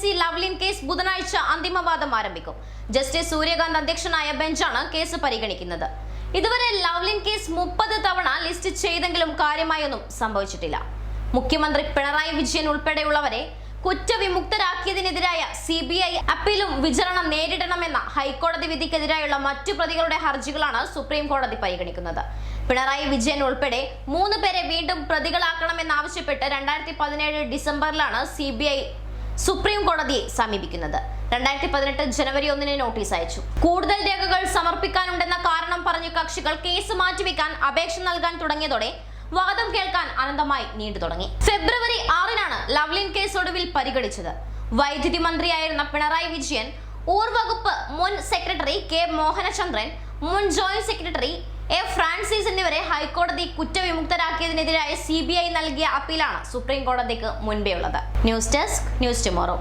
C Lovelin case ബുധനാഴ്ച അന്തിമവാദം ആരംഭിക്കും. Justice Suryakant അധ്യക്ഷനായ ബെഞ്ചാണ് കേസ് പരിഗണിക്കുന്നത്. ഇതുവരെ ലവ്ലിൻ കേസ് മുപ്പത് തവണ ലിസ്റ്റ് ചെയ്തെങ്കിലും കാര്യമായൊന്നും സംഭവിച്ചിട്ടില്ല. മുഖ്യമന്ത്രി പിണറായി വിജയൻ ഉൾപ്പെടെയുള്ളവരെ കുറ്റവിമുക്തരാക്കിയതിനെതിരായ സി ബി ഐ അപ്പീലും വിചാരണ നേരിടണമെന്ന ഹൈക്കോടതി വിധിക്കെതിരായുള്ള മറ്റു പ്രതികളുടെ ഹർജികളാണ് സുപ്രീം കോടതി പരിഗണിക്കുന്നത്. പിണറായി വിജയൻ ഉൾപ്പെടെ മൂന്ന് പേരെ വീണ്ടും പ്രതികളാക്കണമെന്നാവശ്യപ്പെട്ട് രണ്ടായിരത്തി പതിനേഴ് ഡിസംബറിലാണ് സി ബി ഐ സുപ്രീം കോടതിയെ സമീപിക്കുന്നത്. രണ്ടായിരത്തി പതിനെട്ട് ജനുവരി ഒന്നിന് നോട്ടീസ് അയച്ചു. കൂടുതൽ രേഖകൾ സമർപ്പിക്കാനുണ്ടെന്ന കാരണം പറഞ്ഞ് കക്ഷികൾ കേസ് മാറ്റിവെക്കാൻ അപേക്ഷ നൽകാൻ തുടങ്ങിയതോടെ വാദം കേൾക്കാൻ അനന്തമായി നീണ്ടു തുടങ്ങി. ഫെബ്രുവരി ആറിനാണ് ലവ്ലിൻ കേസ് ഒടുവിൽ പരിഗണിച്ചത്. വൈദ്യുതി മന്ത്രിയായിരുന്ന പിണറായി വിജയൻ ഊർവകുപ്പ് മുൻ സെക്രട്ടറി കെ മോഹനചന്ദ്രൻ മുൻ ജോയിന്റ് സെക്രട്ടറി എ എന്നിവരെ ഹൈക്കോടതി കുറ്റവിമുക്തരാക്കിയതിനെതിരായ സി ബി ഐ നൽകിയ അപ്പീലാണ് സുപ്രീം കോടതിക്ക് മുൻപേ ഉള്ളത്. News desk news tomorrow.